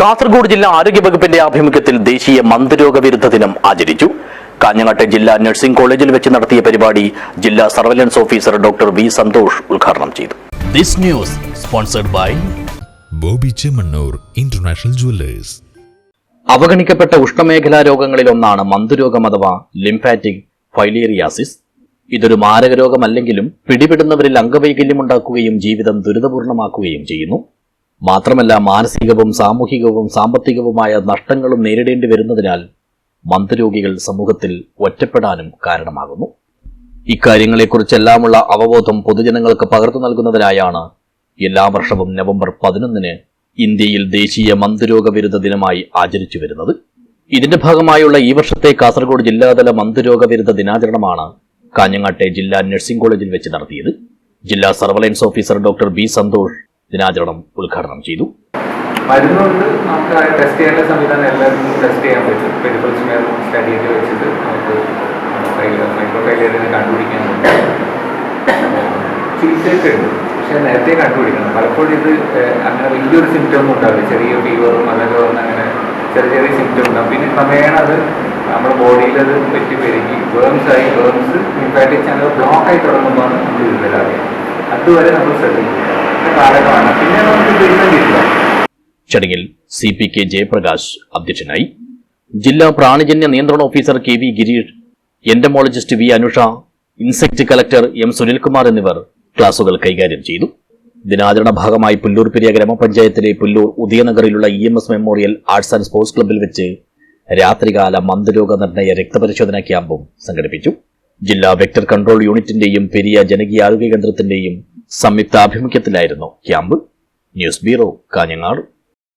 കാസർഗോഡ് ജില്ലാ ആരോഗ്യ വകുപ്പിന്റെ ആഭിമുഖ്യത്തിൽ ദേശീയ മന്ദരോഗ വിരുദ്ധ ദിനം ആചരിച്ചു. കാഞ്ഞങ്ങാട്ടെ ജില്ലാ നഴ്സിംഗ് കോളേജിൽ വെച്ച് നടത്തിയ പരിപാടി ജില്ലാ surveillance officer doctor V Santhosh ഉദ്ഘാടനം ചെയ്തു. This news sponsored by Boby Chemmanur international jewellers. അവഗണിക്കപ്പെട്ട ഉഷ്ണമേഖലാ രോഗങ്ങളിൽ ഒന്നാണ് മന്ദരോഗം അഥവാ ലിംഫാറ്റിക് ഫൈലേറിയാസിസ്. ഇതൊരു മാരക രോഗമല്ലെങ്കിലും പിടിപെടുന്നവരിൽ അംഗവൈകല്യമുണ്ടാക്കുകയും ജീവിതം ദുരിതപൂർണമാക്കുകയും ചെയ്യുന്നു. മാത്രമല്ല മാനസികവും സാമൂഹികവും സാമ്പത്തികവുമായ നഷ്ടങ്ങളും നേരിടേണ്ടി വരുന്നതിനാൽ മന്ദരോഗികൾ സമൂഹത്തിൽ ഒറ്റപ്പെടാനും കാരണമാകുന്നു. ഇക്കാര്യങ്ങളെക്കുറിച്ചെല്ലാമുള്ള അവബോധം പൊതുജനങ്ങൾക്ക് പകർത്തു നൽകുന്നതിനായാണ് എല്ലാ വർഷവും നവംബർ പതിനൊന്നിന് ഇന്ത്യയിൽ ദേശീയ മന്ദരോഗ വിരുദ്ധ ദിനമായി ആചരിച്ചു വരുന്നത്. ഇതിന്റെ ഭാഗമായുള്ള ഈ വർഷത്തെ കാസർഗോഡ് ജില്ലാതല മന്ദരോഗ വിരുദ്ധ ദിനാചരണമാണ് കാഞ്ഞങ്ങാട്ടെ ജില്ലാ നഴ്സിംഗ് കോളേജിൽ വെച്ച് നടത്തിയത്. ജില്ലാ surveillance officer doctor B Santhosh ദിനാചരണം ഉദ്ഘാടനം ചെയ്തു. മരുന്നുകൊണ്ട് നമുക്ക് ടെസ്റ്റ് ചെയ്യേണ്ട സംവിധാനം എല്ലാവരും ടെസ്റ്റ് ചെയ്യാൻ പറ്റും. സ്മെയർ സ്റ്റഡി ചെയ്ത് വെച്ചിട്ട് നമുക്ക് മൈക്രോ ഫൈലിയറിനെ കണ്ടുപിടിക്കാൻ ചികിത്സയൊക്കെ ഉണ്ട്. പക്ഷെ നേരത്തെ കണ്ടുപിടിക്കണം. പലപ്പോഴും ഇത് അങ്ങനെ വലിയൊരു സിംറ്റം ഒന്നും ഉണ്ടാവില്ല. ചെറിയ ഫീവറും അതൊക്കെ അങ്ങനെ ചെറിയ ചെറിയ സിംറ്റം ഉണ്ടാവും. പിന്നെ ക്രമേണ അത് നമ്മുടെ ബോഡിയിൽ അത് പറ്റി പെരുകി വേംസ് ആയി. വേംസ് ഇൻഫാക്റ്റ് ചാനൽ ബ്ലോക്ക് ആയി തുടങ്ങുമ്പോൾ നമ്മൾ ഇതിലറിയാം അതുവരെ നമ്മൾ ശ്രദ്ധിക്കും ചടങ്ങിൽ സി പി കെ ജയപ്രകാശ് അധ്യക്ഷനായി ജില്ലാ പ്രാണിജന്യ നിയന്ത്രണ officer K V Girish entomologist V Anusha insect collector M Sunilkumar എന്നിവർ ക്ലാസുകൾ കൈകാര്യം ചെയ്തു. ദിനാചരണ ഭാഗമായി പുല്ലൂർ പെരിയ ഗ്രാമപഞ്ചായത്തിലെ Pullur ഉദയനഗറിലുള്ള E M S memorial arts and sports ക്ലബ്ബിൽ വെച്ച് രാത്രികാല മന്ദരോഗ നിർണയ രക്തപരിശോധന ക്യാമ്പും സംഘടിപ്പിച്ചു. ജില്ലാ വെക്ടർ കൺട്രോൾ യൂണിറ്റിന്റെയും പെരിയ ജനകീയ ആരോഗ്യ കേന്ദ്രത്തിന്റെയും സംയുക്ത ആഭിമുഖ്യത്തിലായിരുന്നു ക്യാമ്പ്. News bureau Kanhangad.